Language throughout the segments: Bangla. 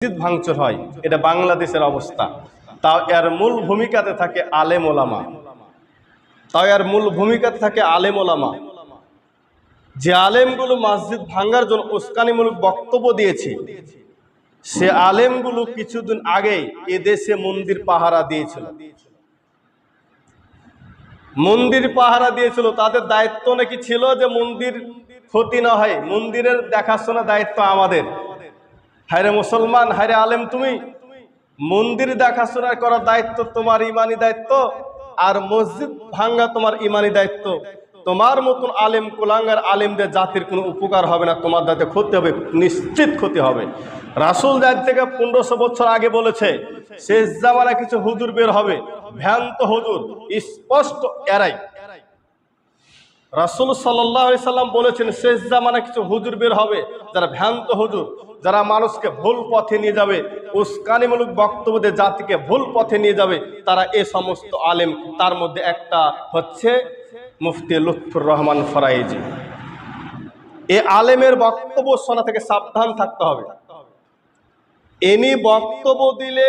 মসজিদ ভাঙচুর হয়, এটা বাংলাদেশের অবস্থা। তাও এর মূল ভূমিকাতে থাকে আলেম ওলামা। তাও এর মূল ভূমিকাতে থাকে আলেম ওলামা। যে আলেমগুলো মসজিদ ভাঙ্গার জন্য উস্কানিমূলক বক্তব্য দিয়েছে, সে আলেমগুলো কিছুদিন আগেই এ দেশে মন্দির পাহারা দিয়েছিল। মন্দির পাহারা দিয়েছিল, তাদের দায়িত্ব নাকি ছিল যে মন্দির ক্ষতি না হয়, মন্দিরের দেখাশোনা দায়িত্ব আমাদের। হায়রে মুসলমান, হায়রে আলেম তুমি। মন্দির দেখাশোনা করার দায়িত্ব তোমার ইমানি দায়িত্ব, আর মসজিদ ভাঙ্গা তোমার ইমানি দায়িত্ব। তোমার মতন আলেম, কুলাঙ্গার আলেমদের জাতির কোনো উপকার হবে না, তোমার দায়িত্বে ক্ষতি হবে, নিশ্চিত ক্ষতি হবে। রাসুল দায়িত্ব থেকে পনেরোশো বছর আগে বলেছে, শেষ জামানা কিছু হুজুর বের হবে। ভ্যান্ত হুজুর, স্পষ্ট এরাই। রাসুল সাল্লাহ সাল্লাম বলেছেন শেষ জামানা কিছু হুজুর বের হবে, যারা ভ্যান্ত হুজুর, যারা মানুষকে ভুল পথে নিয়ে যাবে, উস্কানিমূলক বক্তব্য দিয়ে জাতিকে ভুল পথে নিয়ে যাবে, তারা এ সমস্ত আলেম, তার মধ্যে একটা হচ্ছে মুফতি লুৎফুর রহমান ফরাইজি। এ আলেমের বক্তব্য শোনা থেকে সাবধান থাকতে হবে। এনি বক্তব্য দিলে,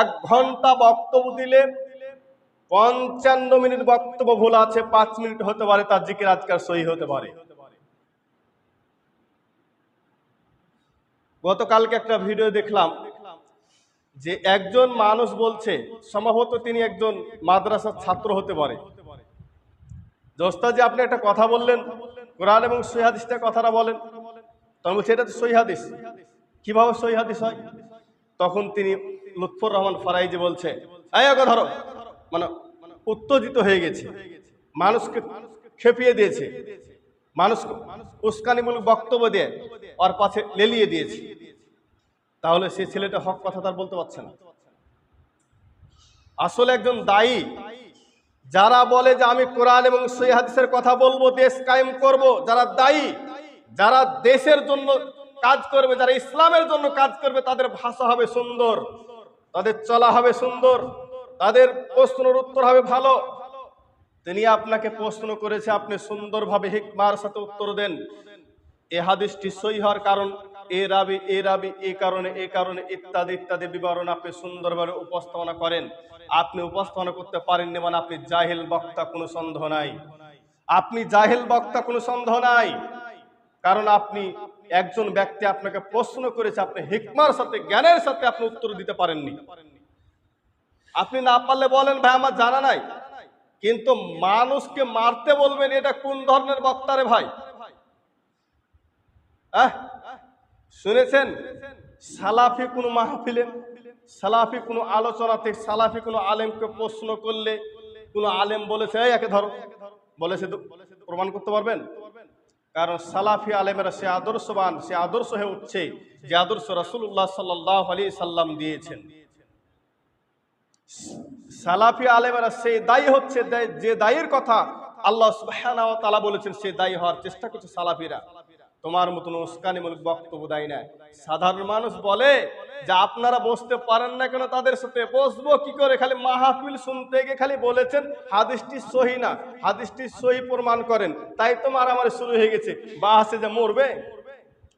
এক ঘণ্টা বক্তব্য দিলে পঞ্চান্ন মিনিট বক্তব্য ভুল আছে, পাঁচ মিনিট হতে পারে, তার জিকির আজকাল সহি হতে পারে। গতকালকে একটা ভিডিও দেখলাম যে একজন মানুষ বলছে, সম্ভবত তিনি একজন মাদ্রাসার ছাত্র হতে পারে। যে আপনি একটা কথা বললেন, কোরআন এবং সহিহাদিসটা কথাটা বলেন। তখন বলছে, এটা তো সহিহাদিস কীভাবে সহিহাদিস হয়? তখন তিনি লুৎফর রহমান ফরাইজি বলছে, এই ধরো মানে উত্তেজিত হয়ে গেছে। মানুষকে খেপিয়ে দিয়েছে। মানুষ উস্কানিমূলক বক্তব্য দিয়ে ওর পাশে লেলিয়ে দিয়েছে। তাহলে সে ছেলেটা হক কথা তার বলতে পারছে না। আসলে একজন দায়ী। যারা বলে যে আমি কোরআন এবং সই হাদিসের কথা বলব, দেশ কায়েম করব, যারা দায়ী, যারা দেশের জন্য কাজ করবে, যারা ইসলামের জন্য কাজ করবে, তাদের ভাষা হবে সুন্দর। তাদের চলা হবে সুন্দর। তাদের প্রশ্নের উত্তর হবে ভালো। তিনি আপনাকে প্রশ্ন করেছে, আপনি সুন্দরভাবে হিকমার সাথে উত্তর দেন। এ হাদিসটি সই হওয়ার কারণ, এ রাবি এ রাবি, এ কারণে এ কারণে ইত্যাদি ইত্যাদি বিবরণ আপনি সুন্দরভাবে উপস্থাপনা করেন। আপনি উপস্থাপনা করতে পারেননি মানে আপনি জাহিল বক্তা, কোনো সন্দেহ নাই। আপনি জাহিল বক্তা, কোনো সন্দেহ নাই। কারণ আপনি একজন ব্যক্তি আপনাকে প্রশ্ন করেছে, আপনি হিকমার সাথে, জ্ঞানের সাথে আপনি উত্তর দিতে পারেননি। আপনি না পারলে বলেন, ভাই, আমার জানা নাই। কিন্তু মানুষকে মারতে বলবেন, এটা কোন ধরনের বক্তারে ভাই? শুনেছেন? সালাফি কোনো মাহফিলে, সালাফি কোনো আলোচনাতে, সালাফি কোনো আলেমকে প্রশ্ন করলে কোনো আলেম বলেছে একে ধরো। বলেছে প্রমাণ করতে পারবেন? কারণ সালাফি আলেমেরা সে আদর্শবান, সে আদর্শ হয়ে উঠছে, যে আদর্শ রসুল্লাহ সাল্লাহ আলী সাল্লাম দিয়েছেন। সালাফি আলেমেরা সেই দায়ী হচ্ছে, যে দায়ীর কথা আল্লাহ তাআলা বলেছেন, সেই দায়ী হওয়ার চেষ্টা করছে সালাফিরা। তোমার মতন উস্কানিমূলক বক্তব্য দেয় না। সাধারণ মানুষ বলে যে আপনারা বসতে পারেন না কেন তাদের সাথে। বসবো কি করে? খালি মাহফিল শুনতে গিয়ে খালি বলেছেন, হাদিসটি সহি না। হাদিসটি সহি প্রমাণ করেন। তাই তো মারামারি শুরু হয়ে গেছে। বাসে যে মরবে,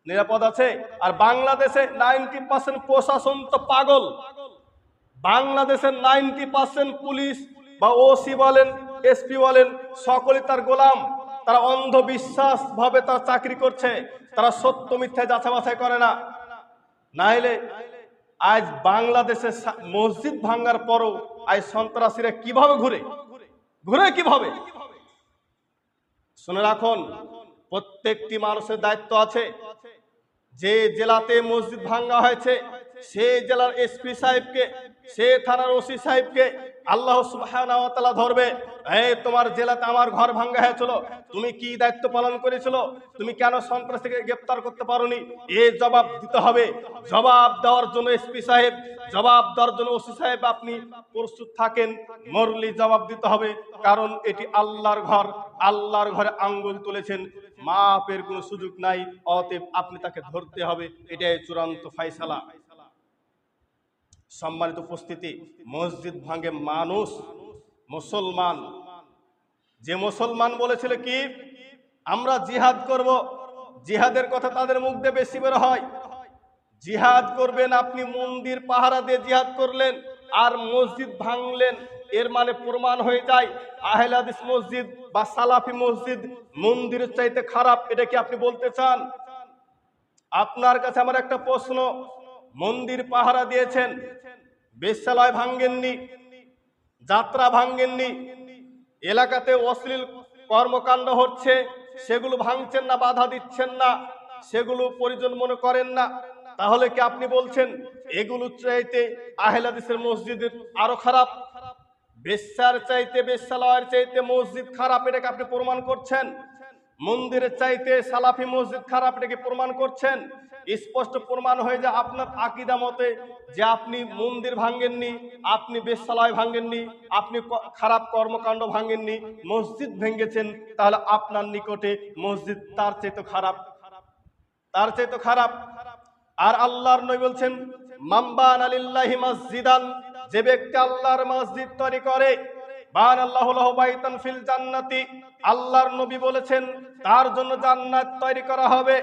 নিরাপদ আছে। আর বাংলাদেশে নাইনটি পার্সেন্ট প্রশাসন তো পাগল। বাংলাদেশের নাইনটি পার্সেন্ট পুলিশ বা ওসি বলেন, এসপি বলেন সকলে তার গোলাম। তারা অন্ধবিশ্বাস ভাবে তারা চাকরি করছে। তারা সত্য মিথ্যা যাচা বাছাই করে না। নাইলে আজ বাংলাদেশে মসজিদ ভাঙ্গার পরও আজ সন্ত্রাসীরা কীভাবে ঘুরে? ঘুরে কীভাবে? শুনে রাখুন, প্রত্যেকটি মানুষের দায়িত্ব আছে। যে জেলাতে মসজিদ ভাঙ্গা হয়েছে সে জেলার এসপি সাহেবকে, সে থানার ওসি সাহেবকে আল্লাহ ওয়া ধরবে। এই তোমার জেলাতে আমার ঘর ভাঙ্গা হয়েছিল, তুমি কি দায়িত্ব পালন করেছিল, তুমি কেন সন্ত্রাসীকে গ্রেফতার করতে পারোনি? এ জবাব দিতে হবে। জবাব দেওয়ার জন্য এসপি সাহেব, জবাব দেওয়ার জন্য ওসি সাহেব আপনি প্রস্তুত থাকেন, মরলি জবাব দিতে হবে, কারণ এটি আল্লাহর ঘর, আল্লাহর ঘরে আঙ্গুল তুলেছেন। মাপের কোনো সুযোগ নাই, অতএব আপনি তাকে ধরতে হবে, এটাই চূড়ান্ত ফাইসালা সম্মানিত উপস্থিতি, মসজিদ ভাঙে মানুষ, মুসলমান। যে মুসলমান বলেছিল কি, আমরা জিহাদ করব, জিহাদের কথা তাদের মুখ দিয়ে বেশি বের হয়। জিহাদ করবেন আপনি, মন্দির পাহারা দিয়ে জিহাদ করলেন, আর মসজিদ ভাঙলেন, এর মানে প্রমাণ হয়ে যায়, আহলে হাদিস মসজিদ বা সালাফি মসজিদ মন্দিরের চাইতে খারাপ, এটা কি আপনি বলতে চান? আপনার কাছে আমার একটা প্রশ্ন মন্দির পাহারা দিয়েছেন, বেশ্যালয় ভাঙ্গেননি, যাত্রা ভাঙ্গেননি, এলাকাতে অশ্লীল কর্মকাণ্ড হচ্ছে, সেগুলো ভাঙছেন না, বাধা দিচ্ছেন না, সেগুলো পরিজন মনে করেন না। তাহলে কি আপনি বলছেন, এগুলো চাইতে আহলাদিসের মসজিদের আরও খারাপ? বেশ্যার চাইতে, বেশ্যালয়ের চাইতে মসজিদ খারাপ, এটাকে আপনি প্রমাণ করছেন? মন্দিরের চাইতে সালাফি মসজিদ খারাপ এটাকে প্রমাণ করছেন। স্পষ্ট প্রমাণ হয়ে যায় আপনার আকিদা মতে যে আপনি মন্দির ভাঙ্গেননি আপনি বেশ্যালয় ভাঙ্গেননি আপনি খারাপ কর্মকাণ্ড ভাঙ্গেননি মসজিদ ভেঙ্গেছেন তাহলে আপনার নিকটে মসজিদ তার চেয়ে তো খারাপ। তার চেয়ে তো খারাপ। আর আল্লাহর নই বলছেন, মাম্বান আলিল্লাহি মসজিদান যে ব্যক্তি আল্লাহর মসজিদ তৈরি করে ফিল জান্নাতি। আল্লাহর নবী বলেছেন, তার জন্য জান্নাত তৈরি করা হবে।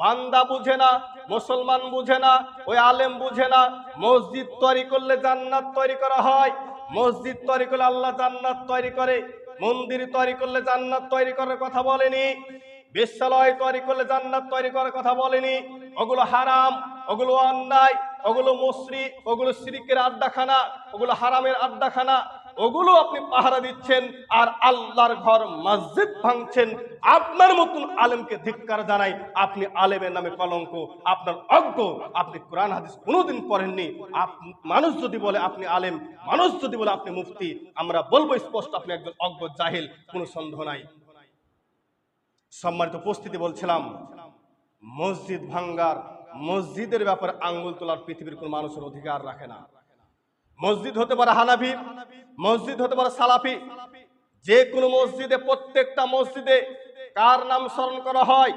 বান্দা বুঝে না, মুসলমান বুঝে না, ওই আলেম বুঝে না। মসজিদ তৈরি করলে জান্নাত তৈরি করা হয়। মসজিদ তৈরি করলে আল্লাহ জান্নাত তৈরি করে। মন্দির তৈরি করলে জান্নাত তৈরি করার কথা বলেনি। বিশ্বলয় তৈরি করলে জান্নাত তৈরি করার কথা বলেনি। ওগুলো হারাম, ওগুলো অন্যায়, ওগুলো মসরি, ওগুলো সিরিকের আড্ডাখানা, ওগুলো হারামের আড্ডাখানা। ওগুলো আপনি পাহারা দিচ্ছেন আর আল্লাহর ঘর মসজিদ ভাঙছেন। আপনার মতন আলেমকে ধিক্কার জানাই আপনি আলেমের নামে কলঙ্ক। আপনার অজ্ঞ, আপনি কোরআন, হাদিস কোনোদিন পড়েননি। মানুষ যদি বলে আপনি আলেম, মানুষ যদি বলে আপনি মুফতি, আমরা বলব স্পষ্ট, আপনি একজন অজ্ঞ জাহিল, কোনো সন্দেহ নাই। সম্মানিত উপস্থিতি বলছিলাম, মসজিদ ভাঙ্গার, মসজিদের ব্যাপারে আঙ্গুল তোলার পৃথিবীর কোন মানুষের অধিকার রাখে না। মসজিদ হতে পারে হানাফি, মসজিদ হতে পারে সালাফি। যে কোনো মসজিদে, প্রত্যেকটা মসজিদে কার নাম স্মরণ করা হয়?